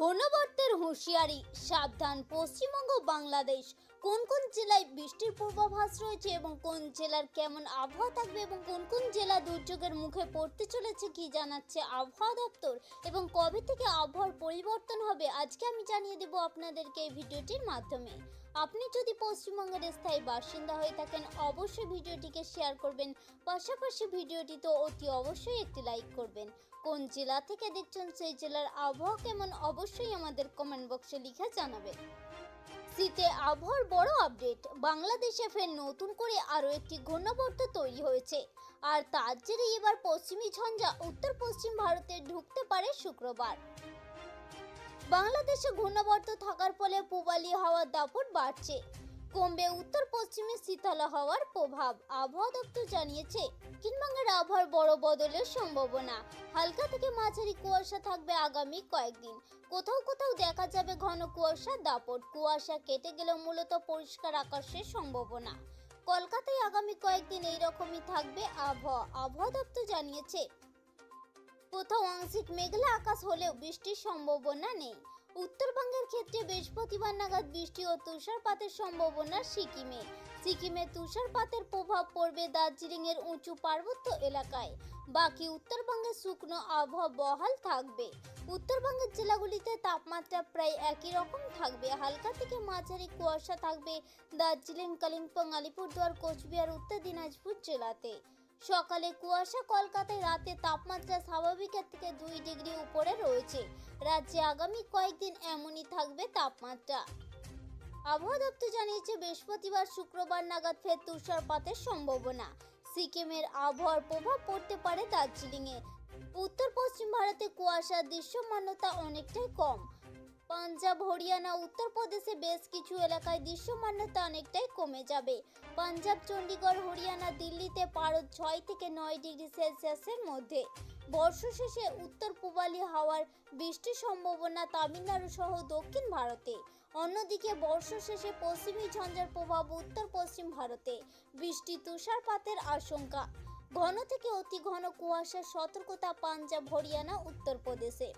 ঘূর্ণবর্তের হুঁশিয়ারি সাবধান পশ্চিমবঙ্গ বাংলাদেশ কোন কোন জেলায় বৃষ্টির পূর্বাভাস রয়েছে এবং কোন জেলার কেমন আবহাওয়া থাকবে এবং কোন কোন জেলা দুর্যোগের মুখে পড়তে চলেছে কি জানাচ্ছে আবহাওয়া দপ্তর এবং কবে থেকে আবহাওয়ার পরিবর্তন হবে, আজকে আমি জানিয়ে দেব আপনাদেরকে এই ভিডিওটির মাধ্যমে। আপনি যদি পশ্চিমবঙ্গের স্থায়ী বাসিন্দা হয়ে থাকেন, অবশ্যই ভিডিওটিকে শেয়ার করবেন, পাশাপাশি ভিডিওটি তো অতি অবশ্যই একটি লাইক করবেন। কোন জেলা থেকে দেখছেন, সেই জেলার আবহাওয়া কেমন, অবশ্যই আমাদের কমেন্ট বক্সে লিখে জানাবেন। শীতে আবহাওয়ার বড় আপডেট বাংলাদেশে ফের নতুন করে আরও একটি ঘূর্ণাবর্ত তৈরি হয়েছে। আর তার জেরে এবার পশ্চিমী ঝঞ্ঝা উত্তর পশ্চিম ভারতে ঢুকতে পারে শুক্রবার। বাংলাদেশে ঘূর্ণাবর্ত থাকার ফলে পূবালি হাওয়ার দাপট বাড়ছে। কমবে উত্তর পশ্চিমে শীতল হওয়ার প্রভাব। আবহাওয়া দপ্তর জানিয়েছে দক্ষিণবঙ্গের আবহাওয়ার বড় বদলের সম্ভাবনা। হালকা থেকে মাঝারি কুয়াশা থাকবে আগামী কয়েকদিন। কোথাও কোথাও দেখা যাবে ঘন কুয়াশার দাপট। কুয়াশা কেটে গেলেও মূলত পরিষ্কার আকাশের সম্ভাবনা। কলকাতায় আগামী কয়েকদিন এইরকমই থাকবে আবহাওয়া। আবহাওয়া দপ্তর জানিয়েছে, কোথাও আংশিক মেঘলা আকাশ হলেও বৃষ্টির সম্ভাবনা নেই। উত্তরবঙ্গের ক্ষেত্রে বৃহস্পতিবার নাগাদ বৃষ্টি ও তুষারপাতের সম্ভাবনা সিকিমে। সিকিমে তুষারপাতের প্রভাব পড়বে দার্জিলিং এর উঁচু পার্বত্য এলাকায়। বাকি উত্তরবঙ্গে শুকনো আবহাওয়া বহাল থাকবে। উত্তরবঙ্গের জেলাগুলিতে তাপমাত্রা প্রায় একই রকম থাকবে। হালকা থেকে মাঝারি কুয়াশা থাকবে দার্জিলিং, কালিম্পং, আলিপুরদুয়ার, কোচবিহার, উত্তর দিনাজপুর জেলাতে। সকালে কুয়াশা, কলকাতায় রাতে তাপমাত্রা স্বাভাবিকের থেকে দুই ডিগ্রি উপরে রয়েছে। রাজ্যে আগামী কয়েকদিন এমনই থাকবে তাপমাত্রা। আবহাওয়া দপ্তর জানিয়েছে, বৃহস্পতিবার, শুক্রবার নাগাদ ফের তুষারপাতের সম্ভাবনা। সিকিমের আবহাওয়ার প্রভাব পড়তে পারে দার্জিলিংয়ে। উত্তর পশ্চিম ভারতে কুয়াশার দৃশ্যমানতা অনেকটাই কম। পাঞ্জাব, হরিয়ানা উত্তরপ্রদেশে বেশ কিছু এলাকায় দৃশ্যমানতা অনেকটাই কমে যাবে। পাঞ্জাব চণ্ডীগড় হরিয়ানা, দিল্লিতে পারদ ছয় থেকে নয় ডিগ্রি সেলসিয়াসের মধ্যে। বর্ষ শেষে উত্তর পূবালি হাওয়ার বৃষ্টির সম্ভাবনা তামিলনাড়ু সহ দক্ষিণ ভারতে। অন্যদিকে বর্ষ শেষে পশ্চিমী ঝঞ্ঝার প্রভাব উত্তর পশ্চিম ভারতে। বৃষ্টি, তুষারপাতের আশঙ্কা। ঘন থেকে অতি ঘন কুয়াশার সতর্কতা পাঞ্জাব, হরিয়ানা উত্তরপ্রদেশে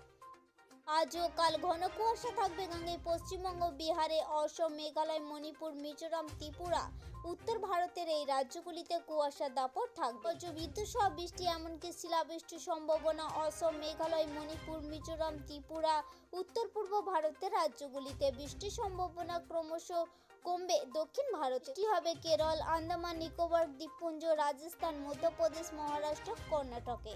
আজও কাল ঘন কুয়াশা থাকবে গাঙ্গে পশ্চিমবঙ্গ, বিহারে, অসম, মেঘালয়, মণিপুর, মিজোরাম, ত্রিপুরা। উত্তর ভারতের এই রাজ্যগুলিতে কুয়াশার দাপট থাকবে। বিদ্যুৎ সহ বৃষ্টি এমনকি শিলাবৃষ্টির সম্ভাবনা অসম, মেঘালয়, মণিপুর, মিজোরাম, ত্রিপুরা, উত্তর পূর্ব ভারতের রাজ্যগুলিতে বৃষ্টির সম্ভাবনা ক্রমশ কমবে। দক্ষিণ ভারতে বৃষ্টি হবে কেরল, আন্দামান, নিকোবর, দ্বীপপুঞ্জ, রাজস্থান, মধ্যপ্রদেশ, মহারাষ্ট্র, কর্ণাটকে।